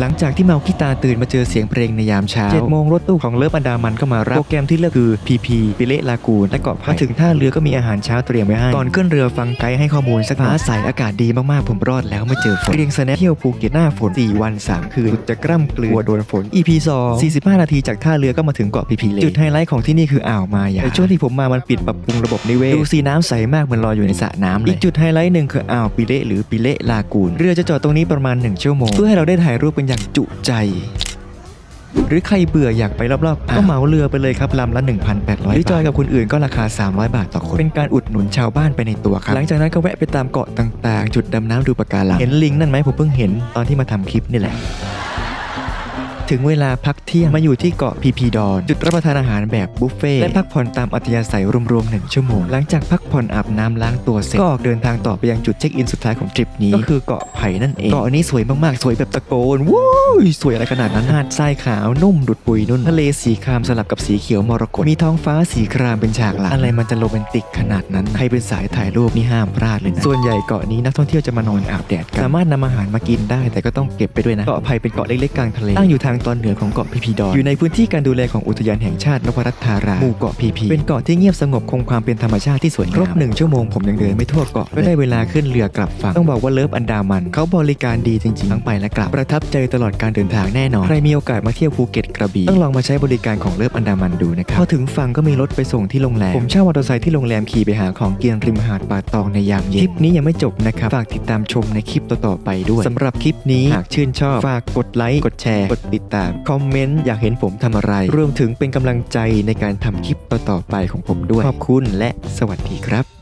หลังจากที่เมาขี้ตาตื่นมาเจอเสียงเพลงในยามเช้า7โมงรถตู้ของเลิฟอันดามันก็มารับ โปรแกรมที่เลือกคือ PP ปิเละลากูนและเกาะไผ่มาถึงท่าเรือก็มีอาหารเช้าเตรียมไว้ให้ ก่อนขึ้นเรือฟังไกด์ให้ข้อมูลสักฟ้าใสอากาศดีมากๆ ผมรอดแล้วไม่เจอฝนเรียงสแนปเที่ยวภูเก็ตหน้าฝน 4 วัน 3 คืนสุดจะกร่ำเกลือโดนฝน EP 2 45 นาทีจากท่าเรือก็มาถึงเกาะพีพีเลยจุดไฮไลท์ของที่นี่คืออ่าวมายาแต่ช่วงที่ผมมามันปิดปรับปรุงระบบนิเวศดูสีน้ำใสมากเหมือนลอยอยู่ในสระน้ำเลยอีกจุดไฮไลท์หนึ่งคืออ่าวปิเละหรือปิเละลากูนเรือจะจอดตรงนี้ประมาณ1ชั่วโมงเพื่อให้เราได้ถ่ายรูปเป็นอย่างจุใจ หรือใครเบื่ออยากไปรอบๆ ก็เหมาเรือไปเลยครับลำละ 1,800 หรือจอยกับคนอื่นก็ราคา 300 บาทต่อคน เป็นการอุดหนุนชาวบ้านไปในตัวครับ หลังจากนั้นก็แวะไปตามเกาะต่างๆ จุดดำน้ำดูปะการังเห็นลิงนั่นไหมผมเพิ่งเห็นตอนที่มาทำคลิปนี่แหละ ถึงเวลาพักเที่ยงมาอยู่ที่เกาะพีพีดอน จุดรับประทานอาหารแบบบุฟเฟ่ต์และพักผ่อนตามอัธยาศัยรวมๆหนึ่งชั่วโมง หลังจากพักผ่อนอาบน้ำล้างตัวเสร็จก็ออกเดินทางต่อไปยังจุดเช็คอินสุดท้ายของทริปนี้ก็คือเกาะไผ่นั่นเองเกาะนี้สวยมากๆ สวยแบบตะโกนว้าวสวยอะไรขนาดนั้นหาดทรายขาวนุ่มดุดปุยนุ่นทะเลสีครามสลับกับสีเขียวมรกตมีท้องฟ้าสีครามเป็นฉากหลังอะไรมันจะโรแมนติกขนาดนั้นใครเป็นสายถ่ายรูปนี่ห้ามพลาดเลยนะส่วนใหญ่เกาะนี้นักท่องเที่ยวจะมานอนอาบแดดกันสามารถนำอาหารมากินได้ แต่ก็ต้องเก็บไปด้วยนะเกาะไผ่เป็นเกาะเล็กๆกลางทะเลตั้งอยู่ทางตอนเหนือของเกาะพีพีดอนอยู่ในพื้นที่การดูแลของอุทยานแห่งชาตินพรัตน์ธาราหมู่เกาะพีพีเป็นเกาะที่เงียบสงบคงความเป็นธรรมชาติที่สวยงามครบหนึ่งชั่วโมงผมยังเดินไม่ทั่วเกาะก็ได้เวลาขึ้นเรือกลับฝั่งต้องบอกว่าเลิฟอันดามันเขาบริการดีจริงๆทั้งไปและกลับประทับใจตลอดการเดินทางแน่นอนใครมีโอกาสมาเที่ยวภูเก็ตกระบี่ต้องลองมาใช้บริการของเลิฟอันดามันดูนะครับพอถึงฝั่งก็มีรถไปส่งที่โรงแรมผมเช่ามอเตอร์ไซค์ที่โรงแรมขี่ไปหาของกินริมหาดป่าตองในยามเย็นคลิปนี้ยังไม่จบนะครับฝากติดตามชมในคลิปต่อๆไปด้วยสำหรับคลิปนี้หากชื่นชอบฝากกดไลค์กดแชร์กดติดตาม คอมเมนต์อยากเห็นผมทำอะไร รวมถึงเป็นกำลังใจในการทำคลิปต่อๆไปของผมด้วย ขอบคุณและสวัสดีครับ